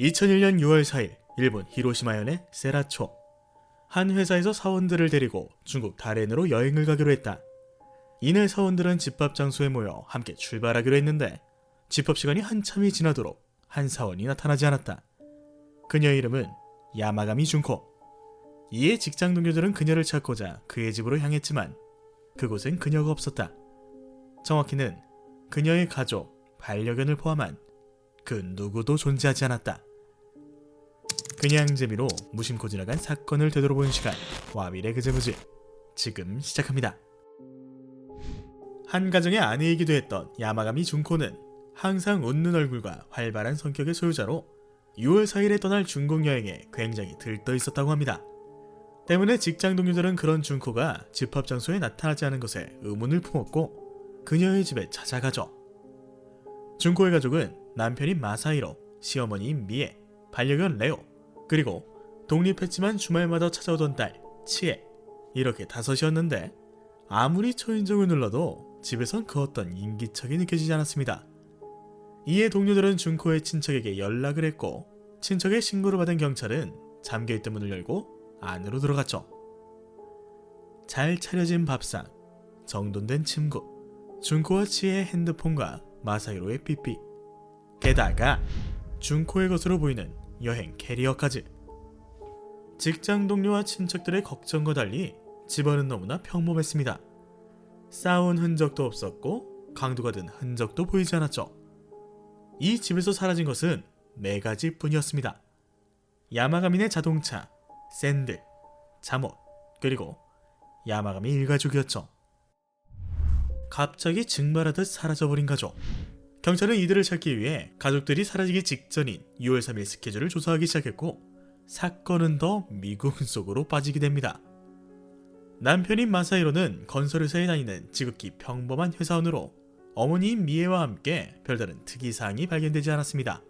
2001년 6월 4일 일본 히로시마현의 세라초 한 회사에서 사원들을 데리고 중국 다롄으로 여행을 가기로 했다. 이날 사원들은 집합 장소에 모여 함께 출발하기로 했는데 집합 시간이 한참이 지나도록 한 사원이 나타나지 않았다. 그녀의 이름은 야마가미 준코. 이에 직장 동료들은 그녀를 찾고자 그의 집으로 향했지만 그곳엔 그녀가 없었다. 정확히는 그녀의 가족, 반려견을 포함한 그 누구도 존재하지 않았다. 그냥 재미로 무심코 지나간 사건을 되돌아보는 시간 와밀의 그제무즈 지금 시작합니다. 한 가정의 아내이기도 했던 야마가미 준코는 항상 웃는 얼굴과 활발한 성격의 소유자로 6월 4일에 떠날 중국 여행에 굉장히 들떠 있었다고 합니다. 때문에 직장 동료들은 그런 준코가 집합 장소에 나타나지 않은 것에 의문을 품었고 그녀의 집에 찾아가죠. 준코의 가족은 남편인 마사이로, 시어머니인 미에, 반려견 레오, 그리고 독립했지만 주말마다 찾아오던 딸 치에 이렇게 다섯이었는데 아무리 초인종을 눌러도 집에선 그 어떤 인기척이 느껴지지 않았습니다. 이에 동료들은 준코의 친척에게 연락을 했고 친척의 신고를 받은 경찰은 잠겨있던 문을 열고 안으로 들어갔죠. 잘 차려진 밥상, 정돈된 침구, 준코와 치의 핸드폰과 마사히로의 삐삐 게다가 준코의 것으로 보이는 여행 캐리어까지 직장 동료와 친척들의 걱정과 달리 집안은 너무나 평범했습니다. 싸운 흔적도 없었고 강도가 든 흔적도 보이지 않았죠. 이 집에서 사라진 것은 네 가지 뿐이었습니다. 야마가민의 자동차, 샌들, 잠옷, 그리고 야마가미 일가족이었죠. 갑자기 증발하듯 사라져버린 가족. 경찰은 이들을 찾기 위해 가족들이 사라지기 직전인 6월 3일 스케줄을 조사하기 시작했고 사건은 더 미궁 속으로 빠지게 됩니다. 남편인 마사히로는 건설회사에 다니는 지극히 평범한 회사원으로 어머니인 미에와 함께 별다른 특이사항이 발견되지 않았습니다.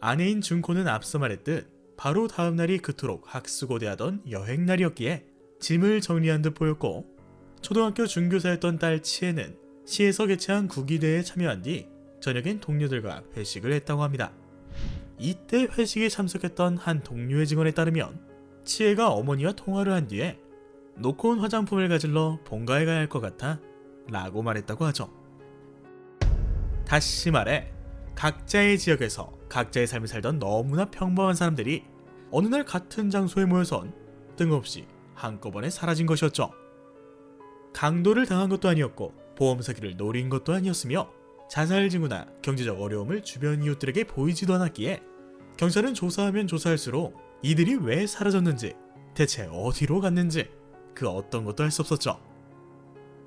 아내인 준코는 앞서 말했듯 바로 다음 날이 그토록 학수고대하던 여행날이었기에 짐을 정리한 듯 보였고 초등학교 중교사였던 딸 치에는 시에서 개최한 구기대에 참여한 뒤 저녁엔 동료들과 회식을 했다고 합니다. 이때 회식에 참석했던 한 동료의 증언에 따르면 치에가 어머니와 통화를 한 뒤에 놓고 온 화장품을 가질러 본가에 가야 할 것 같아 라고 말했다고 하죠. 다시 말해 각자의 지역에서 각자의 삶을 살던 너무나 평범한 사람들이 어느 날 같은 장소에 모여선 뜬금없이 한꺼번에 사라진 것이었죠. 강도를 당한 것도 아니었고 보험 사기를 노린 것도 아니었으며 자살 징후나 경제적 어려움을 주변 이웃들에게 보이지도 않았기에 경찰은 조사하면 조사할수록 이들이 왜 사라졌는지 대체 어디로 갔는지 그 어떤 것도 알수 없었죠.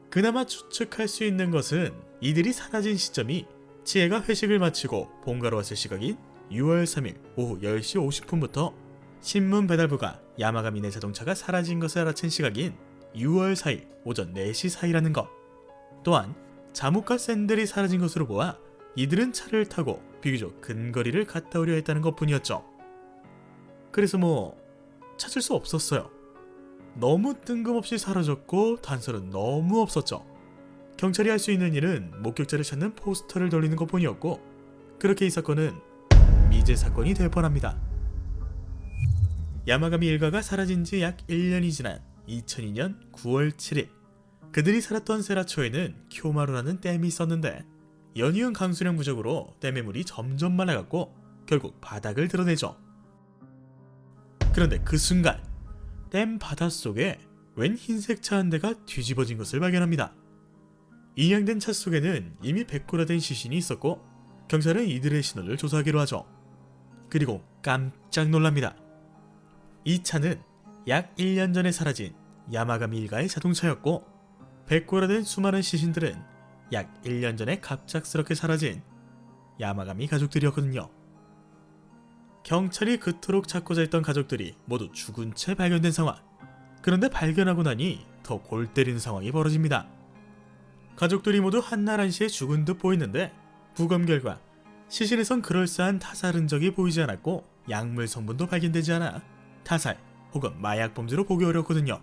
그나마 추측할 수 있는 것은 이들이 사라진 시점이 치해가 회식을 마치고 본가로 왔을 시각인 6월 3일 오후 10시 50분부터 신문 배달부가 야마가민의 자동차가 사라진 것을 알아챈 시각인 6월 4일 오전 4시 사이라는 것. 또한 자무카 샌들이 사라진 것으로 보아 이들은 차를 타고 비교적 근거리를 갔다 오려 했다는 것 뿐이었죠. 그래서 뭐 찾을 수 없었어요. 너무 뜬금없이 사라졌고 단서는 너무 없었죠. 경찰이 할 수 있는 일은 목격자를 찾는 포스터를 돌리는 것 뿐이었고 그렇게 이 사건은 미제 사건이 될 뻔합니다. 야마가미 일가가 사라진 지 약 1년이 지난 2002년 9월 7일 그들이 살았던 세라초에는 쿄마루라는 댐이 있었는데 연이은 강수량 부족으로 댐의 물이 점점 많아갔고 결국 바닥을 드러내죠. 그런데 그 순간 댐 바닷속에 웬 흰색 차 한 대가 뒤집어진 것을 발견합니다. 이양된 차 속에는 이미 백골화된 시신이 있었고 경찰은 이들의 신원을 조사하기로 하죠. 그리고 깜짝 놀랍니다. 이 차는 약 1년 전에 사라진 야마가미 일가의 자동차였고 백골화된 수많은 시신들은 약 1년 전에 갑작스럽게 사라진 야마가미 가족들이었거든요. 경찰이 그토록 찾고자 했던 가족들이 모두 죽은 채 발견된 상황. 그런데 발견하고 나니 더 골 때리는 상황이 벌어집니다. 가족들이 모두 한날 한시에 죽은 듯 보이는데 부검 결과 시신에선 그럴싸한 타살 흔적이 보이지 않았고 약물 성분도 발견되지 않아 타살 혹은 마약 범죄로 보기 어렵거든요.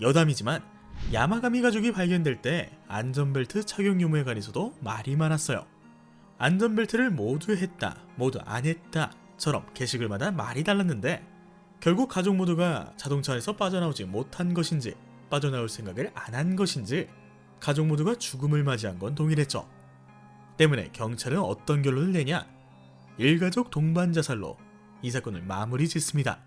여담이지만 야마가미 가족이 발견될 때 안전벨트 착용 유무에 관해서도 말이 많았어요. 안전벨트를 모두 했다, 모두 안 했다, 처럼 게시글마다 말이 달랐는데 결국 가족 모두가 자동차 안에서 빠져나오지 못한 것인지 빠져나올 생각을 안 한 것인지 가족 모두가 죽음을 맞이한 건 동일했죠. 때문에 경찰은 어떤 결론을 내냐? 일가족 동반 자살로 이 사건을 마무리 짓습니다.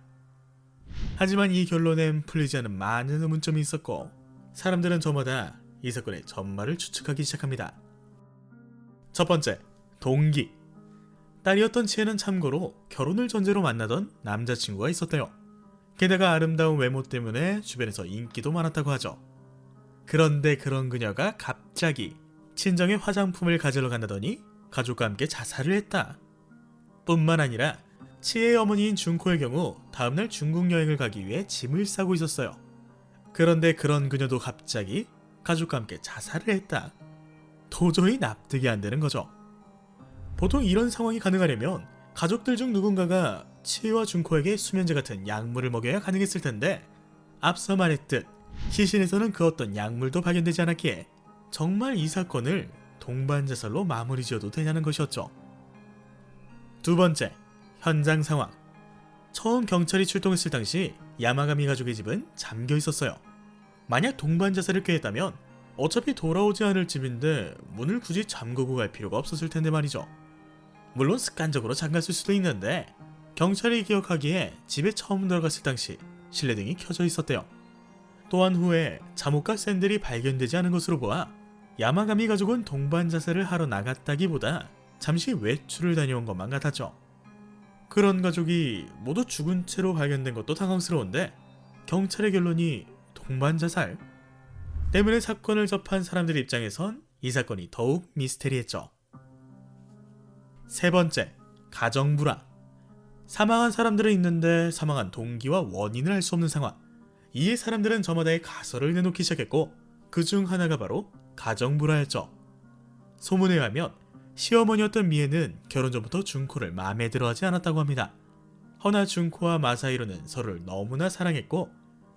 하지만 이 결론엔 풀리지 않은 많은 의문점이 있었고 사람들은 저마다 이 사건의 전말을 추측하기 시작합니다. 첫 번째, 동기. 딸이었던 치에는 참고로 결혼을 전제로 만나던 남자친구가 있었대요. 게다가 아름다운 외모 때문에 주변에서 인기도 많았다고 하죠. 그런데 그런 그녀가 갑자기 친정의 화장품을 가지러 간다더니 가족과 함께 자살을 했다. 뿐만 아니라 치의 어머니인 준코의 경우 다음날 중국 여행을 가기 위해 짐을 싸고 있었어요. 그런데 그런 그녀도 갑자기 가족과 함께 자살을 했다. 도저히 납득이 안 되는 거죠. 보통 이런 상황이 가능하려면 가족들 중 누군가가 치와 준코에게 수면제 같은 약물을 먹여야 가능했을 텐데 앞서 말했듯 시신에서는 그 어떤 약물도 발견되지 않았기에 정말 이 사건을 동반 자살로 마무리 지어도 되냐는 것이었죠. 두 번째, 현장 상황. 처음 경찰이 출동했을 당시 야마가미 가족의 집은 잠겨 있었어요. 만약 동반 자살을 꾀했다면 어차피 돌아오지 않을 집인데 문을 굳이 잠그고 갈 필요가 없었을 텐데 말이죠. 물론 습관적으로 잠갔을 수도 있는데 경찰이 기억하기에 집에 처음 들어갔을 당시 실내등이 켜져 있었대요. 또한 후에 잠옷과 샌들이 발견되지 않은 것으로 보아 야마가미 가족은 동반 자살을 하러 나갔다기보다 잠시 외출을 다녀온 것만 같았죠. 그런 가족이 모두 죽은 채로 발견된 것도 당황스러운데 경찰의 결론이 동반 자살 때문에 사건을 접한 사람들 입장에선 이 사건이 더욱 미스테리했죠. 세 번째, 가정 불화. 사망한 사람들은 있는데 사망한 동기와 원인을 알 수 없는 상황. 이에 사람들은 저마다의 가설을 내놓기 시작했고 그 중 하나가 바로 가정 불화였죠. 소문에 의하면 시어머니였던 미에는 결혼 전부터 준코를 마음에 들어하지 않았다고 합니다. 허나 준코와 마사히로는 서로를 너무나 사랑했고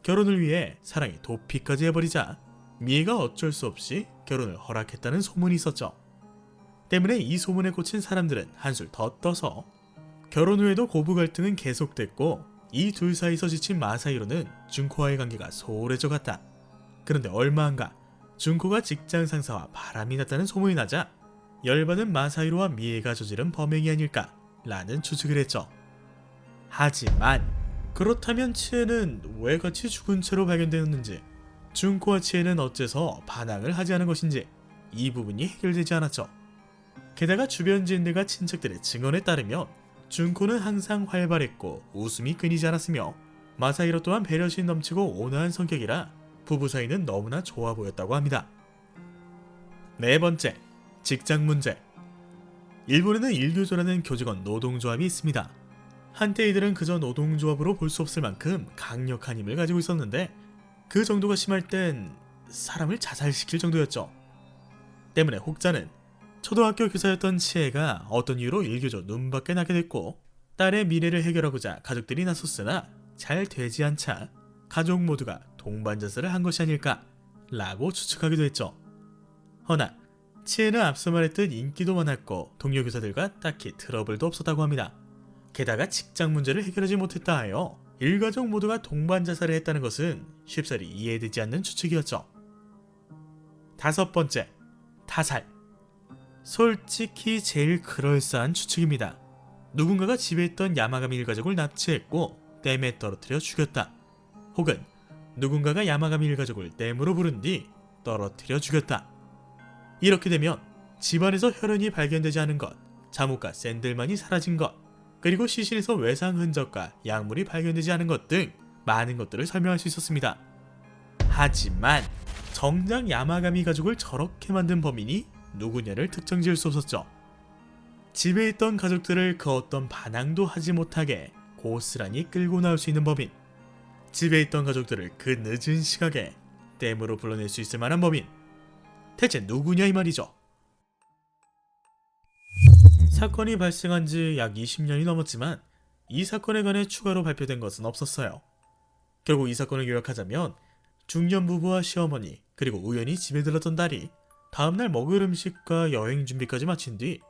결혼을 위해 사랑이 도피까지 해버리자 미에가 어쩔 수 없이 결혼을 허락했다는 소문이 있었죠. 때문에 이 소문에 꽂힌 사람들은 한술 더 떠서 결혼 후에도 고부 갈등은 계속됐고 이 둘 사이서 지친 마사히로는 준코와의 관계가 소홀해져 갔다. 그런데 얼마 안가 준코가 직장 상사와 바람이 났다는 소문이 나자 열받은 마사히로와 미에가 저지른 범행이 아닐까 라는 추측을 했죠. 하지만 그렇다면 치에는 왜 같이 죽은 채로 발견되었는지 준코와 치에는 어째서 반항을 하지 않은 것인지 이 부분이 해결되지 않았죠. 게다가 주변 지인들과 친척들의 증언에 따르면 준코는 항상 활발했고 웃음이 끊이지 않았으며 마사히로 또한 배려심 넘치고 온화한 성격이라 부부 사이는 너무나 좋아 보였다고 합니다. 네 번째, 직장 문제. 일본에는 일교조라는 교직원 노동조합이 있습니다. 한때 이들은 그저 노동조합으로 볼 수 없을 만큼 강력한 힘을 가지고 있었는데 그 정도가 심할 땐 사람을 자살시킬 정도였죠. 때문에 혹자는 초등학교 교사였던 치에가 어떤 이유로 일교조 눈밖에 나게 됐고 딸의 미래를 해결하고자 가족들이 나섰으나 잘 되지 않자 가족 모두가 동반자살을 한 것이 아닐까 라고 추측하기도 했죠. 허나 치에는 앞서 말했듯 인기도 많았고 동료 교사들과 딱히 트러블도 없었다고 합니다. 게다가 직장 문제를 해결하지 못했다 하여 일가족 모두가 동반 자살을 했다는 것은 쉽사리 이해되지 않는 추측이었죠. 다섯 번째, 타살. 솔직히 제일 그럴싸한 추측입니다. 누군가가 집에 있던 야마가미 일가족을 납치했고 댐에 떨어뜨려 죽였다. 혹은 누군가가 야마가미 일가족을 댐으로 부른 뒤 떨어뜨려 죽였다. 이렇게 되면 집안에서 혈흔이 발견되지 않은 것, 잠옷과 샌들만이 사라진 것, 그리고 시신에서 외상 흔적과 약물이 발견되지 않은 것 등 많은 것들을 설명할 수 있었습니다. 하지만 정작 야마가미 가족을 저렇게 만든 범인이 누구냐를 특정 지을 수 없었죠. 집에 있던 가족들을 그 어떤 반항도 하지 못하게 고스란히 끌고 나올 수 있는 범인. 집에 있던 가족들을 그 늦은 시각에 댐으로 불러낼 수 있을 만한 범인. 대체 누구냐 이 말이죠. 사건이 발생한 지 약 20년이 넘었지만 이 사건에 관해 추가로 발표된 것은 없었어요. 결국 이 사건을 요약하자면 중년 부부와 시어머니 그리고 우연히 집에 들렀던 딸이 다음날 먹을 음식과 여행 준비까지 마친 뒤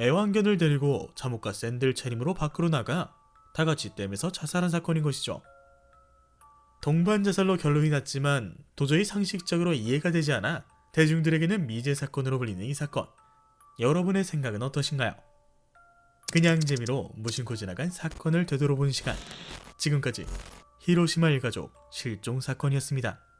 애완견을 데리고 잠옷과 샌들 차림으로 밖으로 나가 다 같이 댐에서 자살한 사건인 것이죠. 동반 자살로 결론이 났지만 도저히 상식적으로 이해가 되지 않아 대중들에게는 미제 사건으로 불리는 이 사건. 여러분의 생각은 어떠신가요? 그냥 재미로 무심코 지나간 사건을 되돌아보는 시간. 지금까지 히로시마 일가족 실종 사건이었습니다.